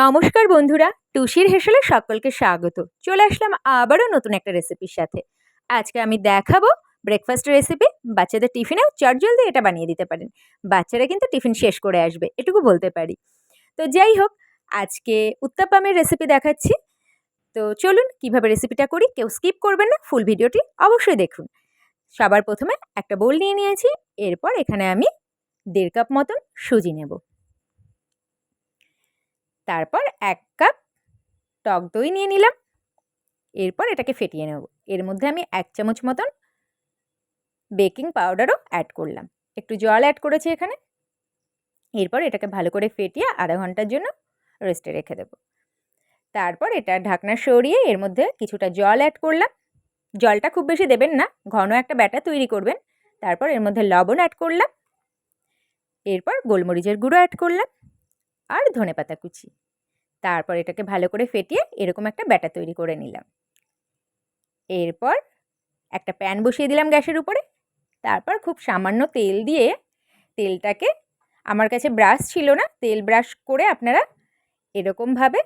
নমস্কার বন্ধুরা, টুসির হেসেলে সকলকে স্বাগত। চলে আসলাম আবারও নতুন একটা রেসিপির সাথে। আজকে আমি দেখাবো ব্রেকফাস্ট রেসিপি বাচ্চাদের টিফিনেও চটজলদি এটা বানিয়ে দিতে পারেন। বাচ্চারা কিন্তু টিফিন শেষ করে আসবে, এটুকু বলতে পারি। তো যাই হোক, আজকে উত্তাপামের রেসিপি দেখাচ্ছি। তো চলুন কীভাবে রেসিপিটা করি, কেউ স্কিপ করবেন না ফুল ভিডিওটি অবশ্যই দেখুন। সবার প্রথমে একটা বোল নিয়ে নিয়েছি, এরপর এখানে আমি দেড় কাপ মতন সুজি নেব। তারপর এক কাপ টক দই নিয়ে নিলাম। এরপর এটাকে ফেটিয়ে নেব। এর মধ্যে আমি এক চামচ মতন বেকিং পাউডারও অ্যাড করলাম। একটু জল অ্যাড করেছি এখানে। এরপর এটাকে ভালো করে ফেটিয়ে আধা ঘণ্টার জন্য রেস্টে রেখে দেব। তারপর এটা ঢাকনা সরিয়ে এর মধ্যে কিছুটা জল অ্যাড করলাম। জলটা খুব বেশি দেবেন না, ঘন একটা ব্যাটার তৈরি করবেন। তারপর এর মধ্যে লবণ অ্যাড করলাম। এরপর গোলমরিচের গুঁড়ো অ্যাড করলাম। আর ধনে পাতা কুচি। তারপর এটাকে ভালো করে ফেটিয়ে এরকম একটা ব্যাটার তৈরি করে নিলাম। এরপর একটা প্যান বসিয়ে দিলাম গ্যাসের উপরে। তারপর খুব সামান্য তেল দিয়ে তেলটাকে, আমার কাছে ব্রাশ ছিল না, তেল ব্রাশ করে আপনারা এরকমভাবে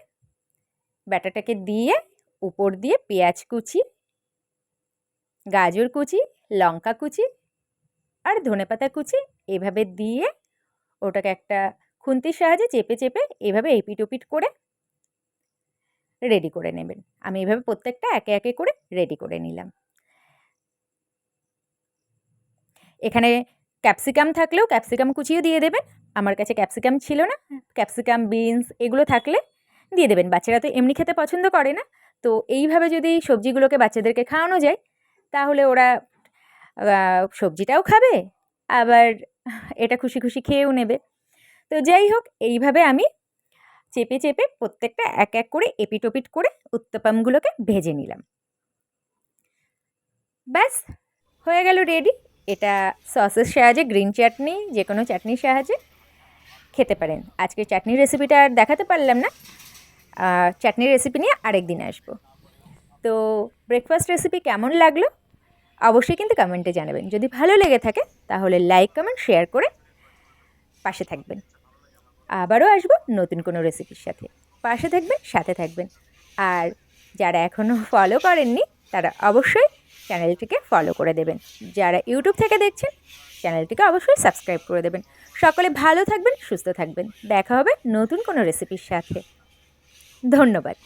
ব্যাটাটাকে দিয়ে উপর দিয়ে পেঁয়াজ কুচি, গাজর কুচি, লঙ্কা কুচি আর ধনেপাতা কুচি এভাবে দিয়ে ওটাকে একটা খুন্তির সাহায্যে চেপে চেপে এভাবে এপিট ওপিট করে রেডি করে নেবেন। আমি এভাবে প্রত্যেকটা একে একে করে রেডি করে নিলাম। এখানে ক্যাপসিকাম থাকলেও ক্যাপসিকাম কুচিও দিয়ে দেবেন। আমার কাছে ক্যাপসিকাম ছিল না। ক্যাপসিকাম বিনস এগুলো থাকলে দিয়ে দেবেন। বাচ্চারা তো এমনি খেতে পছন্দ করে না। তো এইভাবে যদি সবজিগুলোকে বাচ্চাদেরকে খাওয়ানো যায়, তাহলে ওরা সবজিটাও খাবে, আবার এটা খুশি খুশি খেয়েও নেবে। তো যাই হোক, এইভাবে আমি চেপে চেপে প্রত্যেকটা এক এক করে এপিটোপিট করে উত্তপামগুলোকে ভেজে নিলাম। ব্যাস, হয়ে গেল রেডি এটা সসের সাহায্যে গ্রিন চাটনি যে কোনো চাটনির সাহায্যে খেতে পারেন। আজকে চাটনির রেসিপিটা আর দেখাতে পারলাম না। চাটনির রেসিপি নিয়ে আরেক দিন আসব। তো ব্রেকফাস্ট রেসিপি কেমন লাগল? অবশ্যই কিন্তু কমেন্টে জানাবেন। যদি ভালো লেগে থাকে, তাহলে লাইক কমেন্ট শেয়ার করে পাশে থাকবেন। আবারও আসব নতুন কোনো রেসিপির সাথে। পাশে থাকবেন, সাথে থাকবেন। আর যারা এখনও ফলো করেননি, তারা অবশ্যই চ্যানেলটিকে ফলো করে দেবেন। যারা ইউটিউব থেকে দেখছেন চ্যানেলটিকে অবশ্যই সাবস্ক্রাইব করে দেবেন। সকলে ভালো থাকবেন, সুস্থ থাকবেন। দেখা হবে নতুন কোনো রেসিপির সাথে। ধন্যবাদ।